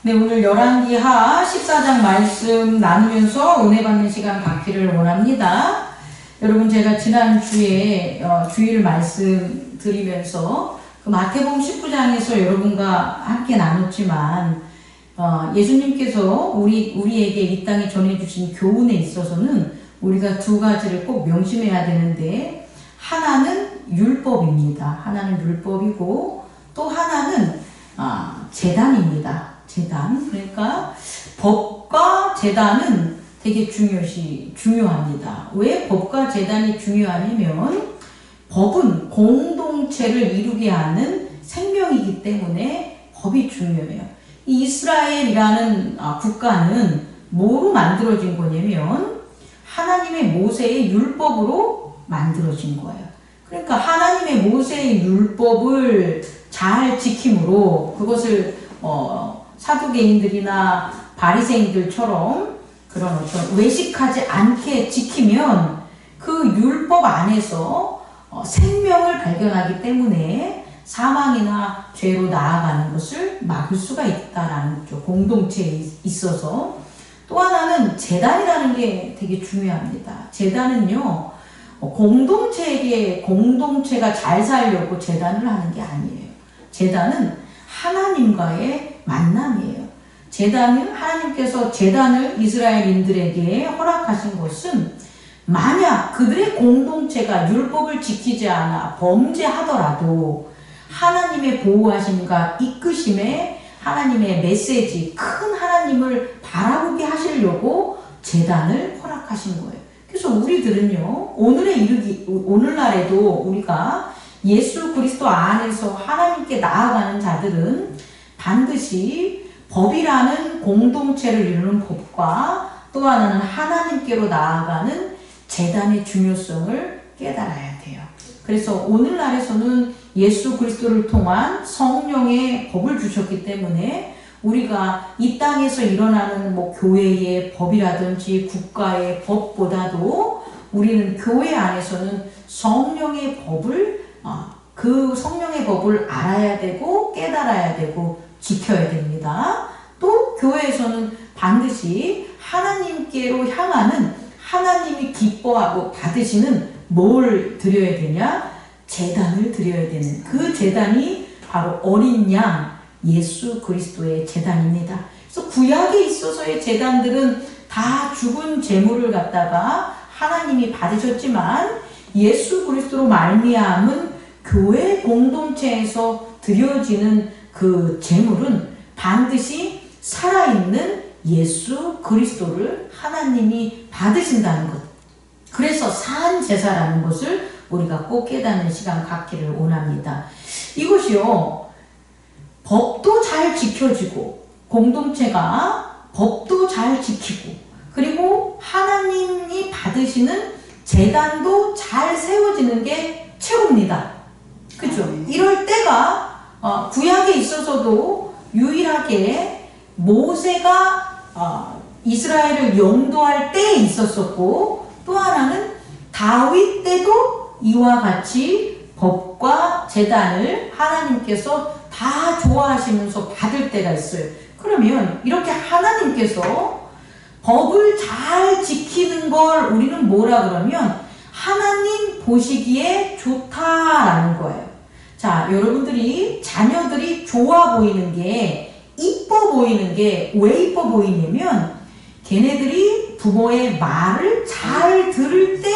네, 오늘 열왕기하 14장 말씀 나누면서 은혜 받는 시간 갖기를 원합니다. 여러분 제가 지난주에 어, 주일 말씀 드리면서 그 마태복음 19장에서 여러분과 함께 나눴지만 어, 예수님께서 우리 우리에게 이 땅에 전해 주신 교훈에 있어서는 우리가 두 가지를 꼭 명심해야 되는데 하나는 율법입니다. 하나는 율법이고 또 하나는 아, 재단입니다. 재단. 그러니까 법과 재단은 되게 중요시, 중요합니다. 왜 법과 재단이 중요하냐면 법은 공동체를 이루게 하는 생명이기 때문에 법이 중요해요. 이 이스라엘이라는 아, 국가는 뭐로 만들어진 거냐면 하나님의 모세의 율법으로 만들어진 거예요. 그러니까 하나님의 모세의 율법을 잘 지킴으로 그것을 어, 사두개인들이나 바리새인들처럼 그런 어떤 외식하지 않게 지키면 그 율법 안에서 어, 생명을 발견하기 때문에 사망이나 죄로 나아가는 것을 막을 수가 있다라는 거죠. 공동체에 있어서 또 하나는 재단이라는 게 되게 중요합니다. 재단은요 어, 공동체에게 공동체가 잘 살려고 재단을 하는 게 아니에요. 재단은 하나님과의 만남이에요. 재단은 하나님께서 재단을 이스라엘인들에게 허락하신 것은 만약 그들의 공동체가 율법을 지키지 않아 범죄하더라도 하나님의 보호하심과 이끄심에 하나님의 메시지, 큰 하나님을 바라보게 하시려고 재단을 허락하신 거예요. 그래서 우리들은요, 오늘에 이르기, 오늘날에도 우리가 예수 그리스도 안에서 하나님께 나아가는 자들은 반드시 법이라는 공동체를 이루는 법과 또 하나는 하나님께로 나아가는 재단의 중요성을 깨달아야 돼요. 그래서 오늘날에서는 예수 그리스도를 통한 성령의 법을 주셨기 때문에 우리가 이 땅에서 일어나는 뭐 교회의 법이라든지 국가의 법보다도 우리는 교회 안에서는 성령의 법을 어, 그 성령의 법을 알아야 되고 깨달아야 되고 지켜야 됩니다. 또 교회에서는 반드시 하나님께로 향하는 하나님이 기뻐하고 받으시는 뭘 드려야 되냐? 재단을 드려야 되는 그 재단이 바로 어린 양 예수 그리스도의 재단입니다. 그래서 구약에 있어서의 재단들은 다 죽은 재물을 갖다가 하나님이 받으셨지만 예수 그리스도로 말미암은 교회 공동체에서 드려지는 그 재물은 반드시 살아있는 예수 그리스도를 하나님이 받으신다는 것. 그래서 산 제사라는 것을 우리가 꼭 깨닫는 시간 갖기를 원합니다. 이것이요, 법도 잘 지켜지고, 공동체가 법도 잘 지키고, 그리고 하나님이 받으시는 재단도 잘 세워지는 게 최고입니다. 그죠? 이럴 때가 어, 구약에 있어서도 유일하게 모세가 어, 이스라엘을 영도할 때에 있었었고 또 하나는 다윗 때도 이와 같이 법과 재단을 하나님께서 다 좋아하시면서 받을 때가 있어요. 그러면 이렇게 하나님께서 법을 잘 지키는 걸 우리는 뭐라 그러면 하나님 보시기에 좋다라는 거예요. 자, 여러분들이 자녀들이 좋아 보이는 게 이뻐 보이는 게 왜 이뻐 보이냐면 걔네들이 부모의 말을 잘 들을 때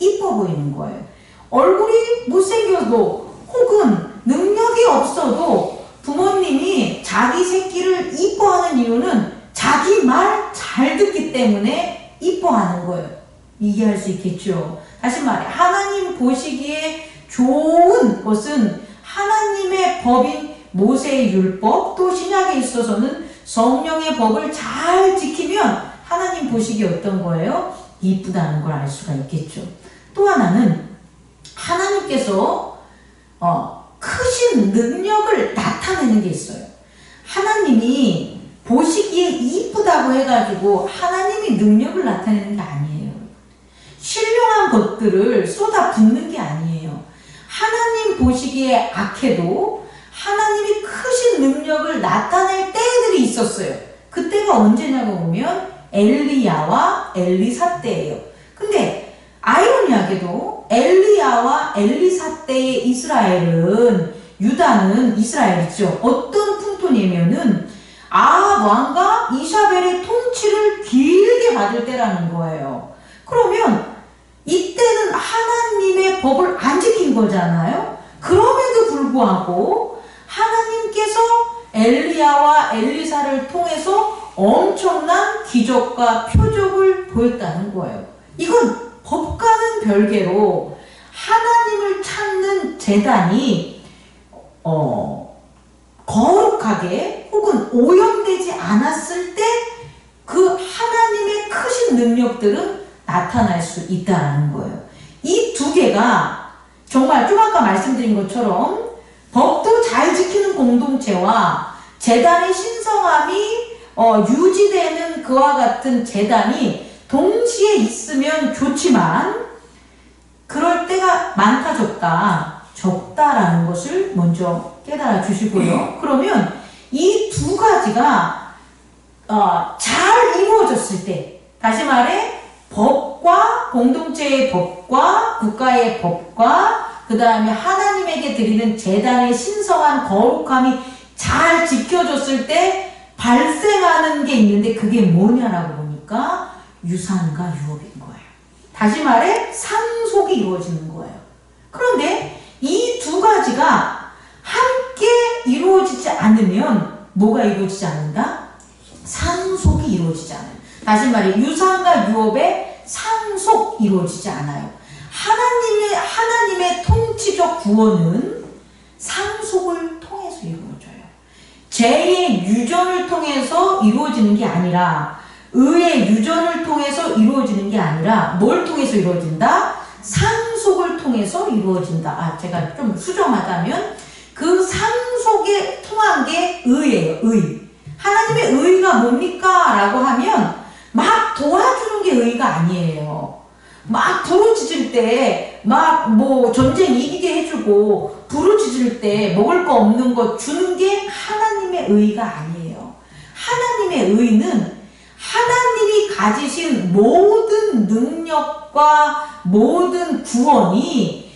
이뻐 보이는 거예요. 얼굴이 못생겨도 혹은 능력이 없어도 부모님이 자기 새끼를 이뻐하는 이유는 자기 말 잘 듣기 때문에 이뻐하는 거예요. 이해할 수 있겠죠? 다시 말해, 하나님 보시기에 좋은 것은 하나님의 법인 모세의 율법, 또 신약에 있어서는 성령의 법을 잘 지키면 하나님 보시기에 어떤 거예요? 이쁘다는 걸 알 수가 있겠죠. 또 하나는 하나님께서 어, 크신 능력을 나타내는 게 있어요. 하나님이 보시기에 이쁘다고 해가지고 하나님이 능력을 나타내는 게 아니에요. 신령한 것들을 쏟아 붓는 게 아니에요. 하나님 보시기에 악해도 하나님이 크신 능력을 나타낼 때들이 있었어요. 그때가 언제냐고 보면 엘리야와 엘리사 때예요. 근데 아이러니하게도 엘리야와 엘리사 때의 이스라엘은 유다는 이스라엘이죠. 어떤 풍토냐면은 아합 왕과 이샤벨의 통치를 길게 받을 때라는 거예요. 그러면 이때는 하나님의 법을 안 지킨 거잖아요. 그럼에도 불구하고 하나님께서 엘리야와 엘리사를 통해서 엄청난 기적과 표적을 보였다는 거예요. 이건 법과는 별개로 하나님을 찾는 재단이 어, 거룩하게 혹은 오염되지 않았을 때 그 하나님의 크신 능력들은 나타날 수 있다는 거예요. 이 두 개가 정말 좀 아까 말씀드린 것처럼 법도 잘 지키는 공동체와 재단의 신성함이 어, 유지되는 그와 같은 재단이 동시에 있으면 좋지만 그럴 때가 많다 적다 적다라는 것을 먼저 깨달아 주시고요. 그러면 이 두 가지가 어, 잘 이루어졌을 때 다시 말해 법과 공동체의 법과 국가의 법과 그 다음에 하나님에게 드리는 재단의 신성한 거룩함이 잘 지켜졌을 때 발생하는 게 있는데 그게 뭐냐라고 보니까 유산과 유업인 거예요. 다시 말해 상속이 이루어지는 거예요. 그런데 이 두 가지가 함께 이루어지지 않으면 뭐가 이루어지지 않는다? 상속이 이루어지지 않아요. 다시 말해 유산과 유업의 상속 이루어지지 않아요. 하나님의 하나님의 통치적 구원은 상속을 통해서 이루어져요. 죄의 유전을 통해서 이루어지는 게 아니라 의의 유전을 통해서 이루어지는 게 아니라 뭘 통해서 이루어진다? 상속을 통해서 이루어진다. 아, 제가 좀 수정하자면 그 상속에 통한 게 의예요. 의. 하나님의 의가 뭡니까? 라고 하면 막 도와주는 게 의가 아니에요. 막 부르짖을 때, 막 뭐 전쟁 이기게 해주고, 부르짖을 때 먹을 거 없는 거 주는 게 하나님의 의가 아니에요. 하나님의 의는 하나님이 가지신 모든 능력과 모든 구원이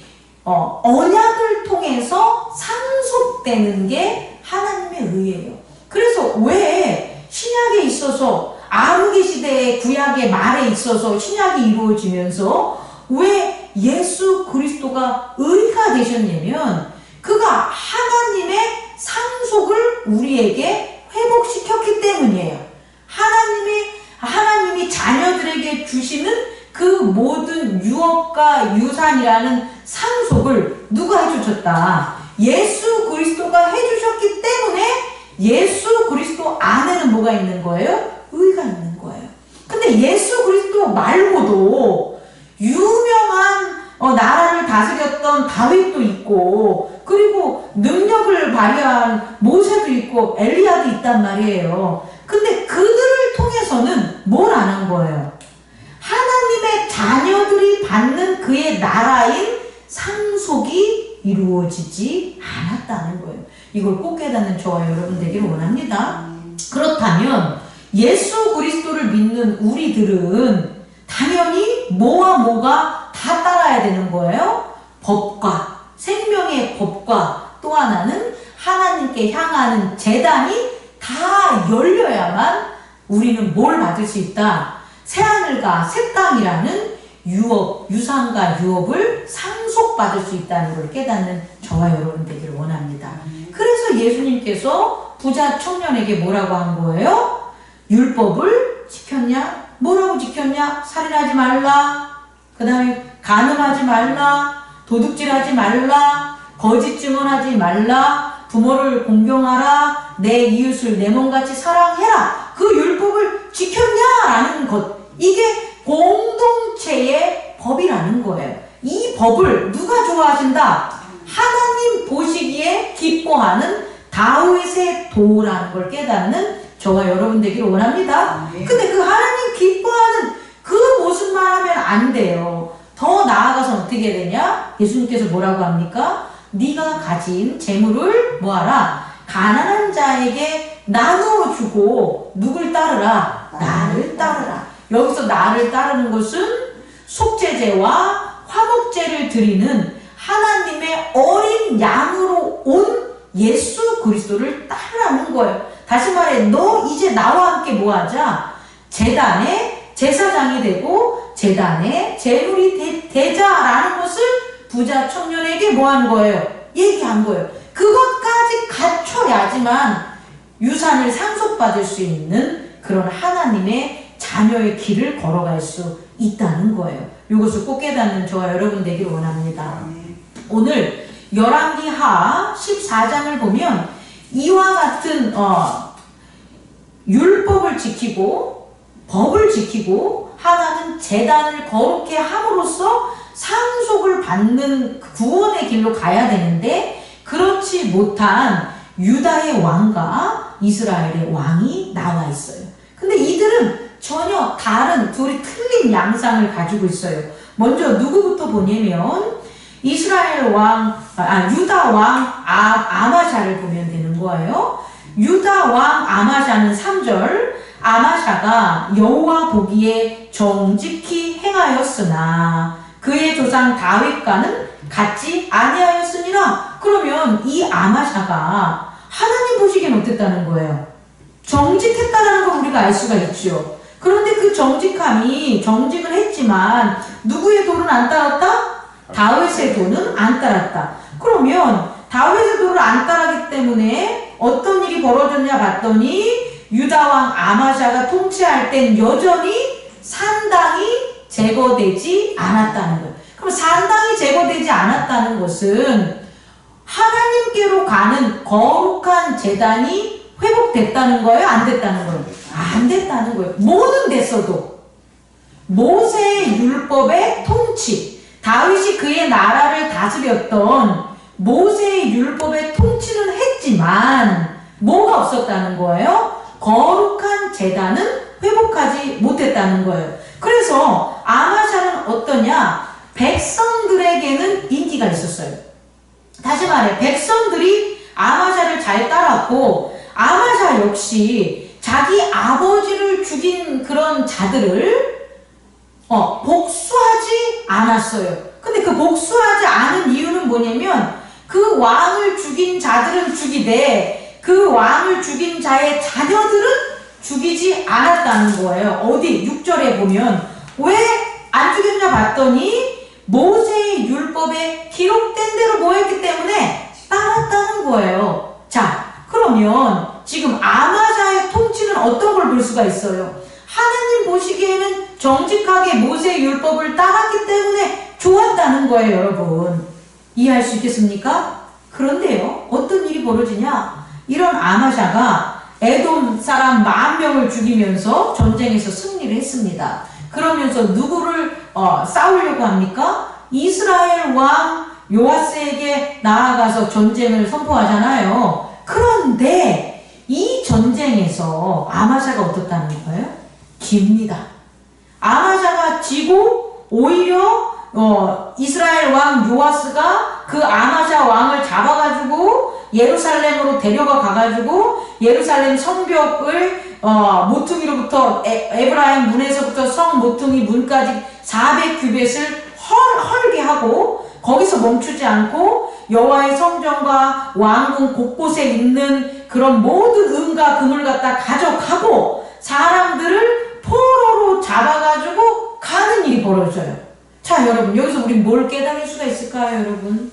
어, 언약을 통해서 상속되는 게 하나님의 의예요. 그래서 왜 신약에 있어서 아무개 시대의 구약의 말에 있어서 신약이 이루어지면서 왜 예수 그리스도가 의가 되셨냐면 그가 하나님의 상속을 우리에게 회복시켰기 때문이에요. 하나님이 하나님이 자녀들에게 주시는 그 모든 유업과 유산이라는 상속을 누가 해주셨다? 예수 그리스도가 해주셨기 때문에 예수 그리스도 안에는 뭐가 있는 거예요? 의가 있는 거예요. 근데 예수 그리스도 말고도 유명한 어, 나라를 다스렸던 다윗도 있고 그리고 능력을 발휘한 모세도 있고 엘리야도 있단 말이에요. 근데 그들을 통해서는 뭘안한 거예요? 하나님의 자녀들이 받는 그의 나라인 상속이 이루어지지 않았다는 거예요. 이걸 꼭 깨닫는 저와 여러분 되기를 원합니다. 그렇다면 예수 그리스도를 믿는 우리들은 당연히 뭐와 뭐가 다 따라야 되는 거예요. 법과 생명의 법과 또 하나는 하나님께 향하는 재단이 다 열려야만 우리는 뭘 받을 수 있다. 새하늘과 새 땅이라는 유업, 유산과 유업을 상속받을 수 있다는 걸 깨닫는 저와 여러분 되기를 원합니다. 그래서 예수님께서 부자 청년에게 뭐라고 한 거예요? 율법을 지켰냐? 뭐라고 지켰냐? 살인하지 말라. 그 다음에 간음하지 말라. 도둑질하지 말라. 거짓 증언하지 말라. 부모를 공경하라. 내 이웃을 내 몸같이 사랑해라. 그 율법을 지켰냐라는 것. 이게 공동체의 법이라는 거예요. 이 법을 누가 좋아하신다? 하나님 보시기에 기뻐하는 다윗의 도라는 걸 깨닫는 저와 여러분 되기를 원합니다. 근데 그 하나님 기뻐하는 그 모습만 하면 안 돼요. 더 나아가서 어떻게 되냐? 예수님께서 뭐라고 합니까? 네가 가진 재물을 뭐하라 가난한 자에게 나누어 주고 누굴 따르라 나를 따르라 여기서 나를 따르는 것은 속죄제와 화목제를 드리는 하나님의 어린 양으로 온 예수 그리스도를 따르라는 거예요. 다시 말해 너 이제 나와 함께 뭐하자 재단의 제사장이 되고 재단의 제물이 되, 자라는 것을 부자 청년에게 뭐한 거예요? 얘기한 거예요. 그것까지 갖춰야지만 유산을 상속받을 수 있는 그런 하나님의 자녀의 길을 걸어갈 수 있다는 거예요. 이것을 꼭 깨닫는 저와 여러분 되기를 원합니다. 오늘 열왕기 하 14장을 보면 이와 같은 어, 율법을 지키고 법을 지키고 하나는 재단을 거룩해 함으로써 상속을 받는 구원의 길로 가야 되는데 그렇지 못한 유다의 왕과 이스라엘의 왕이 나와 있어요. 근데 이들은 전혀 다른 둘이 틀린 양상을 가지고 있어요. 먼저 누구부터 보냐면 이스라엘 왕, 아, 유다 왕 아, 아마샤를 보면 거예요. 유다 왕 아마샤는 3절 아마샤가 여호와 보기에 정직히 행하였으나 그의 조상 다윗과는 같지 아니하였으니라. 그러면 이 아마샤가 하나님 보시기엔 어땠다는 거예요? 정직했다라는 걸 우리가 알 수가 있죠. 그런데 그 정직함이 정직을 했지만 누구의 도를 안 따랐다? 다윗의 도는 안 따랐다. 그러면 다윗의 도를 안 따랐기 때문에 어떤 일이 벌어졌냐 봤더니 유다 왕 아마샤가 통치할 땐 여전히 산당이 제거되지 않았다는 거예요. 그럼 산당이 제거되지 않았다는 것은 하나님께로 가는 거룩한 재단이 회복됐다는 거예요? 안 됐다는 거예요? 안 됐다는 거예요. 뭐는 됐어도. 모세의 율법의 통치, 다윗이 그의 나라를 다스렸던 모세의 율법의 통치는 했지만 뭐가 없었다는 거예요? 거룩한 재단은 회복하지 못했다는 거예요. 그래서 아마샤는 어떠냐? 백성들에게는 인기가 있었어요. 다시 말해, 백성들이 아마샤를 잘 따랐고, 아마샤 역시 자기 아버지를 죽인 그런 자들을 어, 복수하지 않았어요. 근데 그 복수하지 않은 이유는 뭐냐면 그 왕을 죽인 자들은 죽이되 그 왕을 죽인 자의 자녀들은 죽이지 않았다는 거예요. 어디 6절에 보면 왜 안 죽였냐 봤더니 모세의 율법에 기록된 대로 뭐 했기 때문에 따랐다는 거예요. 자, 그러면 지금 아마자의 통치는 어떤 걸 볼 수가 있어요? 하나님 보시기에는 정직하게 모세의 율법을 따랐기 때문에 좋았다는 거예요, 여러분. 이해할 수 있겠습니까? 그런데요, 어떤 일이 벌어지냐? 이런 아마샤가 에돔 사람 만 명을 죽이면서 전쟁에서 승리를 했습니다. 그러면서 누구를 어, 싸우려고 합니까? 이스라엘 왕 요아스에게 나아가서 전쟁을 선포하잖아요. 그런데 이 전쟁에서 아마샤가 어떻다는 거예요? 집니다. 아마샤가 지고 오히려 어, 이스라엘 왕 요아스가 그 아마샤 왕을 잡아가지고 예루살렘으로 데려가 가가지고 예루살렘 성벽을 어, 모퉁이로부터 에, 브라임 문에서부터 성 모퉁이 문까지 400규빗을 헐, 헐게 하고 거기서 멈추지 않고 여호와의 성전과 왕궁 곳곳에 있는 그런 모든 은과 금을 갖다 가져가고 사람들을 포로로 잡아가지고 가는 일이 벌어져요. 자, 여러분 여기서 우리 뭘 깨달을 수가 있을까요, 여러분?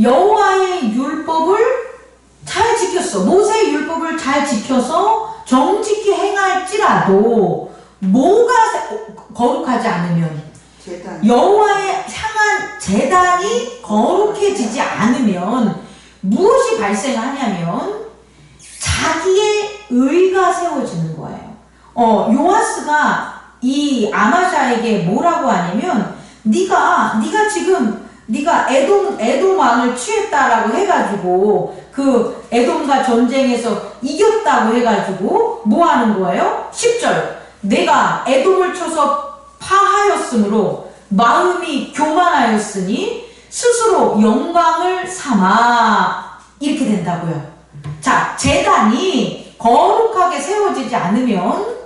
여호와의 율법을 잘 지켰어. 모세의 율법을 잘 지켜서 정직히 행할지라도 뭐가 거룩하지 않으면 여호와의 향한 재단이 거룩해지지 않으면 무엇이 발생하냐면 자기의 의가 세워지는 거예요. 어, 요아스가 이 아마샤에게 뭐라고 하냐면 네가 네가 지금 네가 에돔 에돔 왕을 취했다라고 해가지고 그 에돔과 전쟁에서 이겼다고 해가지고 뭐 하는 거예요? 10절 내가 에돔을 쳐서 파하였으므로 마음이 교만하였으니 스스로 영광을 삼아 이렇게 된다고요. 자, 재단이 거룩하게 세워지지 않으면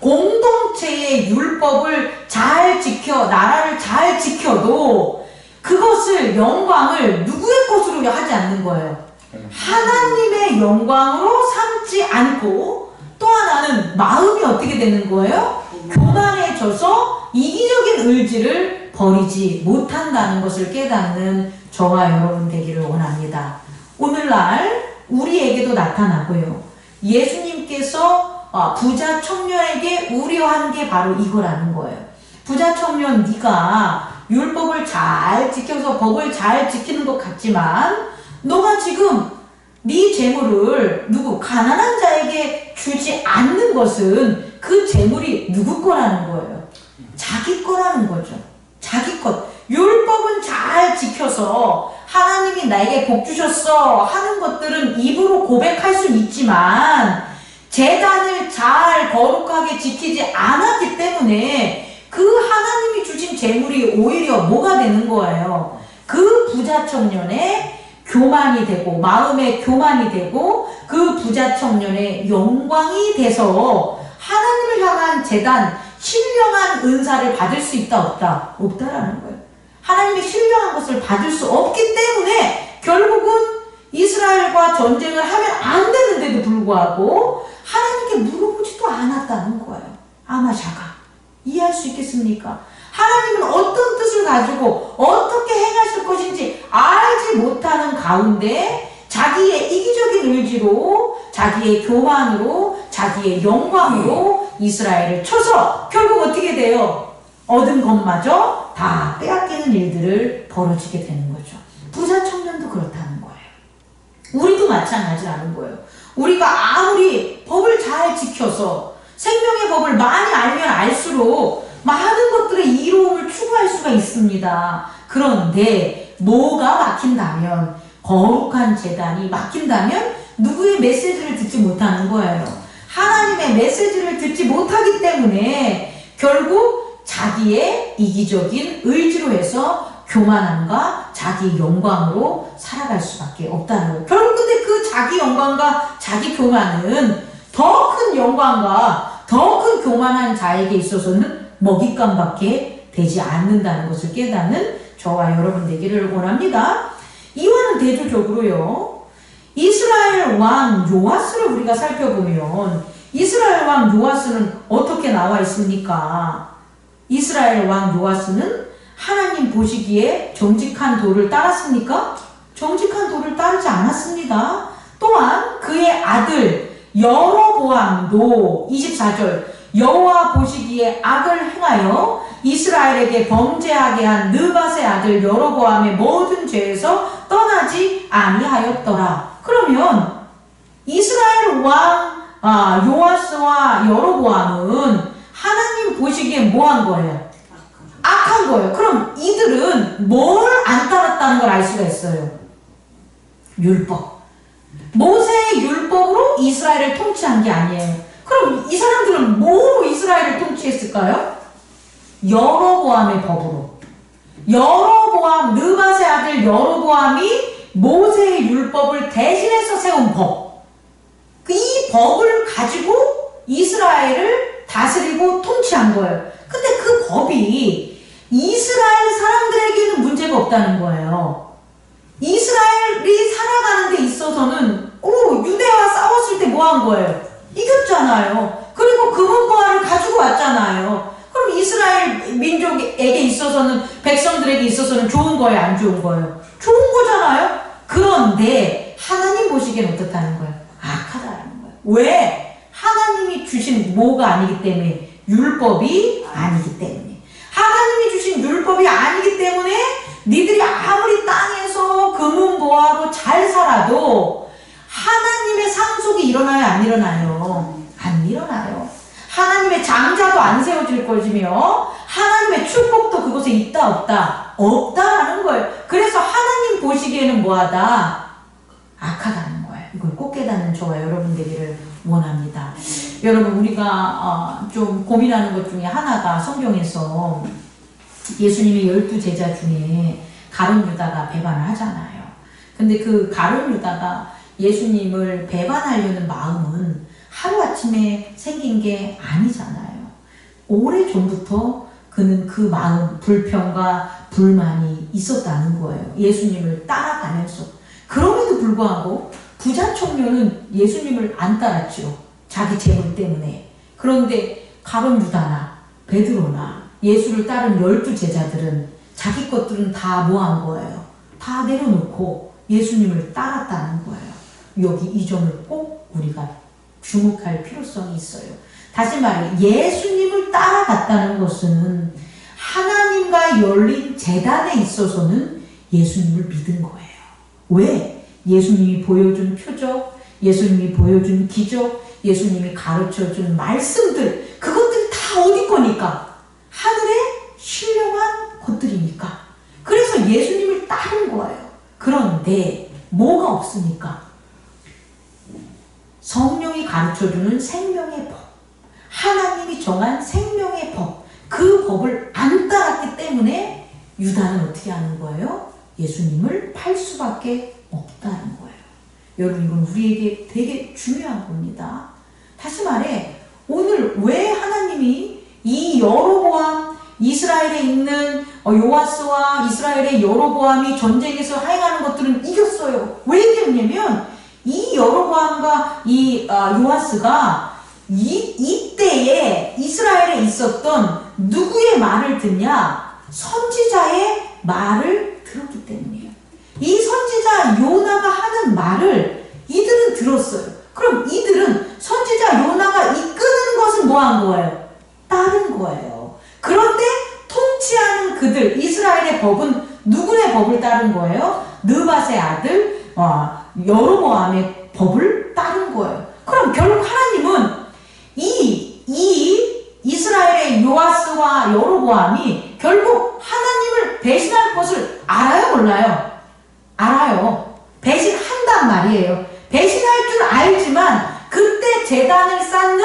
공동체의 율법을 잘 지켜 나라를 잘 지켜도 그것을 영광을 누구의 것으로 하지 않는 거예요. 하나님의 영광으로 삼지 않고 또 하나는 마음이 어떻게 되는 거예요? 교만해져서 이기적인 의지를 버리지 못한다는 것을 깨닫는 저와 여러분 되기를 원합니다. 오늘날 우리에게도 나타나고요. 예수님께서 어, 부자 청년에게 우려한 게 바로 이거라는 거예요. 부자 청년 네가 율법을 잘 지켜서 법을 잘 지키는 것 같지만 너가 지금 네 재물을 누구 가난한 자에게 주지 않는 것은 그 재물이 누구 거라는 거예요. 자기 거라는 거죠. 자기 것. 율법은 잘 지켜서 하나님이 나에게 복 주셨어 하는 것들은 입으로 고백할 수 있지만 재단을 잘 거룩하게 지키지 않았기 때문에 그 하나님이 주신 재물이 오히려 뭐가 되는 거예요. 그 부자 청년의 교만이 되고 마음의 교만이 되고 그 부자 청년의 영광이 돼서 하나님을 향한 재단 신령한 은사를 받을 수 있다 없다 없다라는 거예요. 하나님의 신령한 것을 받을 수 없기 때문에 결국은 이스라엘과 전쟁을 하면 안 되는데도 불구하고 하나님께 물어보지도 않았다는 거예요. 아마샤가 이해할 수 있겠습니까? 하나님은 어떤 뜻을 가지고 어떻게 행하실 것인지 알지 못하는 가운데 자기의 이기적인 의지로 자기의 교만으로 자기의 영광으로 이스라엘을 쳐서 결국 어떻게 돼요? 얻은 것마저 다 빼앗기는 일들을 벌어지게 되는 거죠. 부자 청년도 거예요. 우리도 마찬가지라는 거예요. 우리가 아무리 법을 잘 지켜서 생명의 법을 많이 알면 알수록 많은 것들의 이로움을 추구할 수가 있습니다. 그런데 뭐가 막힌다면 거룩한 재단이 막힌다면 누구의 메시지를 듣지 못하는 거예요. 하나님의 메시지를 듣지 못하기 때문에 결국 자기의 이기적인 의지로 해서 교만함과 자기 영광으로 살아갈 수밖에 없다는 거예요. 결국 근데 그 자기 영광과 자기 교만은 더 큰 영광과 더 큰 교만한 자에게 있어서는 먹잇감밖에 되지 않는다는 것을 깨닫는 저와 여러분 되기를 원합니다. 이와는 대조적으로요. 이스라엘 왕 요아스를 우리가 살펴보면 이스라엘 왕 요아스는 어떻게 나와 있습니까? 이스라엘 왕 요아스는 하나님 보시기에 정직한 도를 따랐습니까? 정직한 도를 따르지 않았습니다. 또한 그의 아들 여로보암도 24절 여호와 보시기에 악을 행하여 이스라엘에게 범죄하게 한 느밧의 아들 여로보암의 모든 죄에서 떠나지 아니하였더라. 그러면 이스라엘 왕 아, 요아스와 여로보암은 하나님 보시기에 뭐 한 거예요? 악한 거예요. 그럼 이들은 뭘 안 따랐다는 걸 알 수가 있어요. 율법. 모세의 율법으로 이스라엘을 통치한 게 아니에요. 그럼 이 사람들은 뭐로 이스라엘을 통치했을까요? 여로보암의 법으로. 여로보암, 느밧의 아들 여로보암이 모세의 율법을 대신해서 세운 법. 그이 법을 가지고 이스라엘을 다스리고 통치한 거예요. 근데 그 법이 이스라엘 사람들에게는 문제가 없다는 거예요. 이스라엘이 살아가는 데 있어서는 오 유대와 싸웠을 때 뭐 한 거예요? 이겼잖아요. 그리고 금은보화를 가지고 왔잖아요. 그럼 이스라엘 민족에게 있어서는 백성들에게 있어서는 좋은 거예요, 안 좋은 거예요? 좋은 거잖아요. 그런데 하나님 보시기엔 어떻다는 거예요? 악하다는 거예요. 왜? 하나님이 주신 뭐가 아니기 때문에 율법이 아니기 때문에 하나님이 주신 율법이 아니기 때문에 니들이 아무리 땅에서 금은보화로 잘 살아도 하나님의 상속이 일어나요, 안 일어나요? 안 일어나요. 하나님의 장자도 안 세워질 것이며 하나님의 축복도 그곳에 있다 없다 없다라는 거예요. 그래서 하나님 보시기에는 뭐하다 악하다는 거예요. 이걸 꼭 깨닫는 저와 여러분 되기를 원합니다. 여러분 우리가 어, 좀 고민하는 것 중에 하나가 성경에서 예수님의 열두 제자 중에 가룟 유다가 배반을 하잖아요. 근데 그 가룟 유다가 예수님을 배반하려는 마음은 하루아침에 생긴 게 아니잖아요. 오래 전부터 그는 그 마음, 불평과 불만이 있었다는 거예요. 예수님을 따라가면서. 그럼에도 불구하고 부자 청년은 예수님을 안 따랐죠. 자기 재물 때문에. 그런데 가론 유다나 베드로나 예수를 따른 열두 제자들은 자기 것들은 다뭐한 거예요? 다 내려놓고 예수님을 따랐다는 거예요. 여기 이 점을 꼭 우리가 주목할 필요성이 있어요. 다시 말해 예수님을 따라갔다는 것은 하나님과 열린 재단에 있어서는 예수님을 믿은 거예요. 왜? 예수님이 보여준 표적, 예수님이 보여준 기적, 예수님이 가르쳐 준 말씀들, 그것들 다 어디 거니까? 하늘에 신령한 것들이니까. 그래서 예수님을 따른 거예요. 그런데 뭐가 없으니까? 성령이 가르쳐 주는 생명의 법. 하나님이 정한 생명의 법. 그 법을 안 따랐기 때문에 유다는 어떻게 하는 거예요? 예수님을 팔 수밖에 없다는 거예요. 여러분, 이건 우리에게 되게 중요한 겁니다. 다시 말해, 오늘 왜 하나님이 이 여로보암, 이스라엘에 있는 어, 요아스와 이스라엘의 여로보암이 전쟁에서 하행하는 것들은 이겼어요. 왜 이겼냐면, 이 여로보암과 이 아, 요아스가 이, 이때에 이스라엘에 있었던 누구의 말을 듣냐? 선지자의 말을 들었기 때문이에요. 이 선지자 요나가 하는 말을 이들은 들었어요. 그럼 이들은 선지자 요나가 이끄는 것은 뭐한 거예요? 따른 거예요. 그런데 통치하는 그들, 이스라엘의 법은 누구의 법을 따른 거예요? 느밧의 아들, 어, 여로보암의 법을 따른 거예요. 그럼 결국 하나님은 이, 이 이스라엘의 요아스와 여로보암이 결국 하나님을 배신할 것을 알아요, 몰라요? 알아요. 배신한단 말이에요. 배신할 줄 알지만 그때 재단을 쌓는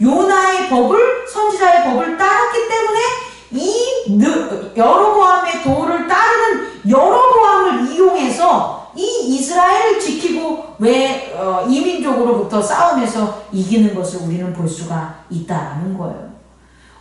요나의 법을 선지자의 법을 따랐기 때문에 이 여로보암의 도를 따르는 여로보암을 이용해서 이 이스라엘을 지키고 왜 어, 이민족으로부터 싸움에서 이기는 것을 우리는 볼 수가 있다라는 거예요.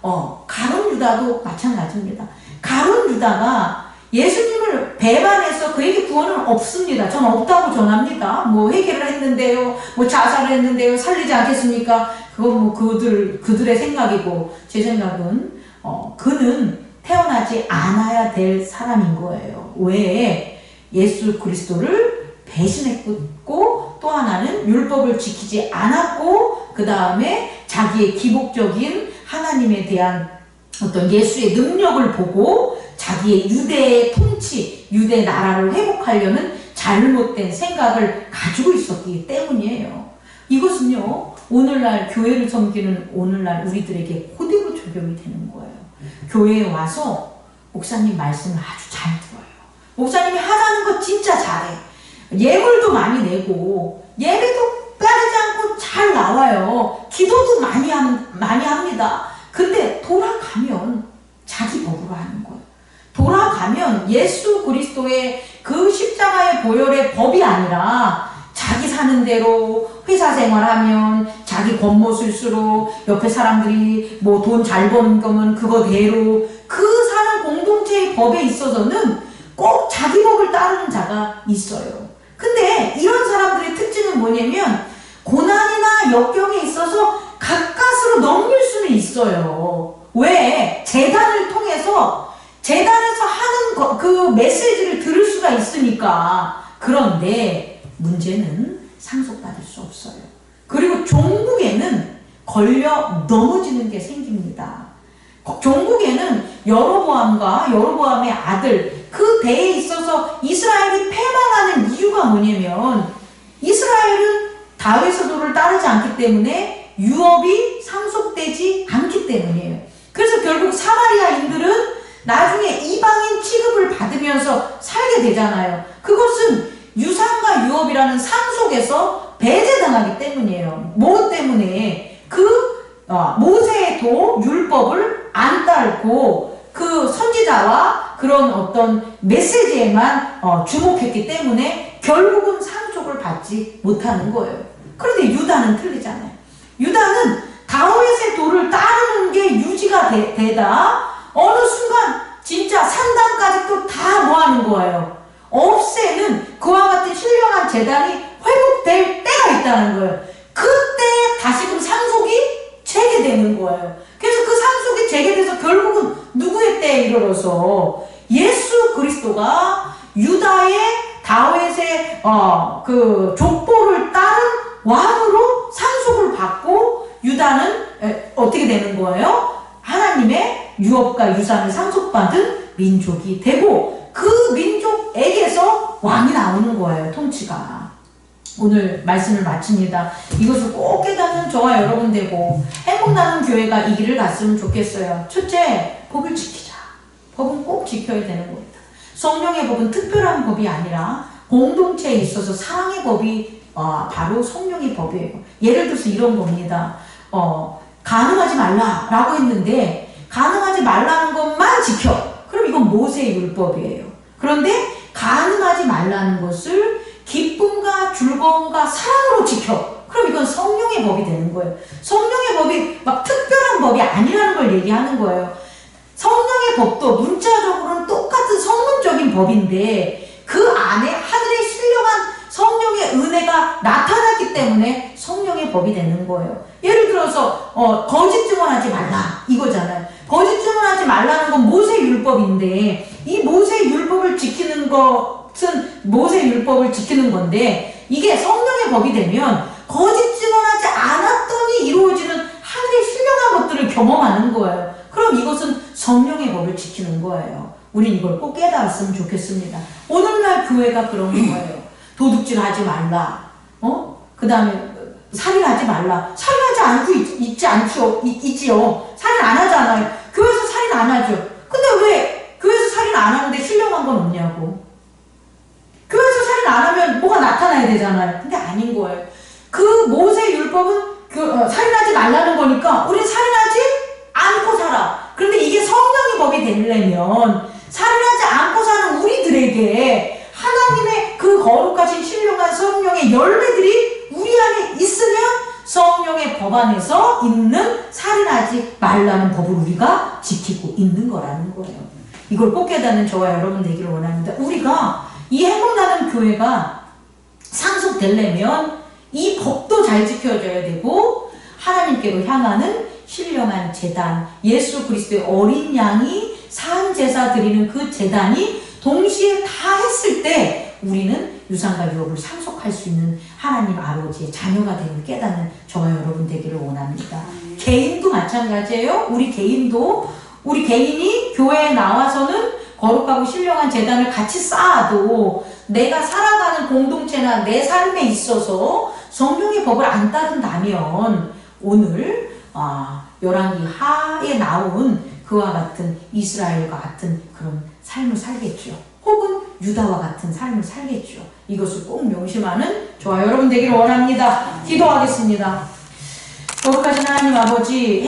어, 가론 유다도 마찬가지입니다. 가론 유다가 예수님을 배반해서 그에게 구원은 없습니다. 전 없다고 전합니다. 뭐 회개를 했는데요, 뭐 자살을 했는데요, 살리지 않겠습니까? 그건 뭐 그들 그들의 생각이고 제 생각은 어, 그는 태어나지 않아야 될 사람인 거예요. 왜 예수 그리스도를 배신했고 또 하나는 율법을 지키지 않았고 그 다음에 자기의 기복적인 하나님에 대한 어떤 예수의 능력을 보고 자기의 유대의 통치, 유대 나라를 회복하려는 잘못된 생각을 가지고 있었기 때문이에요. 이것은요, 오늘날 교회를 섬기는 오늘날 우리들에게 그대로 적용이 되는 거예요. 교회에 와서 목사님 말씀을 아주 잘 들어요. 목사님이 하자는 거 진짜 잘해. 예물도 많이 내고, 예배도 빠르지 않고 잘 나와요. 기도도 많이, 함, 많이 합니다. 근데 돌아가면 자기 법으로 하는 거예요. 돌아가면 예수 그리스도의 그 십자가의 보혈의 법이 아니라 자기 사는 대로 회사 생활하면 자기 겉모술수로 옆에 사람들이 뭐 돈 잘 버는 거면 그거대로 그 사는 공동체의 법에 있어서는 꼭 자기 법을 따르는 자가 있어요. 근데 이런 사람들의 특징은 뭐냐면 고난이나 역경에 있어서 가까스로 넘길 수는 있어요. 왜? 재단을 통해서 재단에서 하는 그 메시지를 들을 수가 있으니까. 그런데 문제는 상속받을 수 없어요. 그리고 종국에는 걸려 넘어지는 게 생깁니다. 종국에는 여로보암과 여로보암의 아들 그 대에 있어서 이스라엘이 패망하는 이유가 뭐냐면 이스라엘은 다윗의 도를 따르지 않기 때문에 유업이 상속되지 않기 때문이에요. 그래서 결국 사마리아인들은 나중에 이방인 취급을 받으면서 살게 되잖아요. 그것은 유산과 유업이라는 상속에서 배제당하기 때문이에요. 뭐 때문에 그 어, 모세의 도 율법을 안 따르고 그 선지자와 그런 어떤 메시지에만 어, 주목했기 때문에 결국은 상속을 받지 못하는 거예요. 그런데 유다는 틀리잖아요. 유다는 다윗의 도를 따르는 게 유지가 되, 되다 어느 순간 진짜 산당까지 또다 뭐하는 거예요. 없애는 그와 같은 신령한 재단이 회복될 때가 있다는 거예요. 그때 다시금 상속이 재개되는 거예요. 그래서 그 상속이 재개돼서 결국은 누구의 때에 이르러서 예수 그리스도가 유다의 다윗의 어, 그 족보를 따른 왕으로 상속을 받고 유다는 에, 어떻게 되는 거예요? 하나님의 유업과 유산을 상속받은 민족이 되고 그 민족에게서 왕이 나오는 거예요, 통치가. 오늘 말씀을 마칩니다. 이것을 꼭 깨닫는 저와 여러분 되고 행복나는 교회가 이 길을 갔으면 좋겠어요. 첫째, 법을 지키자. 법은 꼭 지켜야 되는 겁니다. 성령의 법은 특별한 법이 아니라 공동체에 있어서 사랑의 법이 어, 바로 성령의 법이에요. 예를 들어서 이런 겁니다. 어, 가능하지 말라라고 했는데 가능하지 말라는 것만 지켜. 그럼 이건 모세의 율법이에요. 그런데 가능하지 말라는 것을 기쁨과 즐거움과 사랑으로 지켜. 그럼 이건 성령의 법이 되는 거예요. 성령의 법이 막 특별한 법이 아니라는 걸 얘기하는 거예요. 성령의 법도 문자적으로는 똑같은 성문적인 법인데 그 안에 하늘의 신령한 성령의 은혜가 나타났기 때문에 성령의 법이 되는 거예요. 예를 들어서 어, 거짓 증언하지 말라 이거잖아요. 거짓 증언하지 말라는 건 모세 율법인데 이 모세 율법을 지키는 것은 모세 율법을 지키는 건데 이게 성령의 법이 되면 거짓 증언하지 않았더니 이루어지는 하늘의 신령한 것들을 경험하는 거예요. 그럼 이것은 성령의 법을 지키는 거예요. 우린 이걸 꼭 깨달았으면 좋겠습니다. 오늘날 교회가 그런 거예요. 도둑질 하지 말라. 어? 그 다음에 살인하지 말라. 살인하지 않고 있, 있지 않죠. 있, 있지요. 살인 안 하잖아요. 교회에서 살인 안 하죠. 근데 왜 교회에서 살인 안 하는데 신령한 건 없냐고. 교회에서 살인 안 하면 뭐가 나타나야 되잖아요. 근데 아닌 거예요. 그 모세 율법은 그, 어, 살인하지 말라는 거니까 우리 살인하지 않고 살아. 그런데 이게 성령의 법이 되려면 살인하지 않고 사는 우리들에게 하나님의 그 거룩하신 신령한 성령의 열매들이 우리 안에 있으면 성령의 법 안에서 있는 살인하지 말라는 법을 우리가 지키고 있는 거라는 거예요. 이걸 꼭 깨닫는 저와 여러분 되기를 원합니다. 우리가 이 행복나는 교회가 상속되려면 이 법도 잘 지켜져야 되고 하나님께로 향하는 신령한 재단 예수 그리스도의 어린 양이 산 제사 드리는 그 재단이 동시에 다 했을 때 우리는 유산과 유업을 상속할 수 있는 하나님 아버지의 자녀가 되는 깨닫는 저와 여러분 되기를 원합니다. 개인도 마찬가지예요. 우리 개인도 우리 개인이 교회에 나와서는 거룩하고 신령한 재단을 같이 쌓아도 내가 살아가는 공동체나 내 삶에 있어서 성령의 법을 안 따른다면 오늘 아, 열왕기 하에 나온 그와 같은 이스라엘과 같은 그런 삶을 살겠죠. 혹은 유다와 같은 삶을 살겠죠. 이것을 꼭 명심하는 저와 여러분 되기를 원합니다. 기도하겠습니다. 거룩하신 하나님 아버지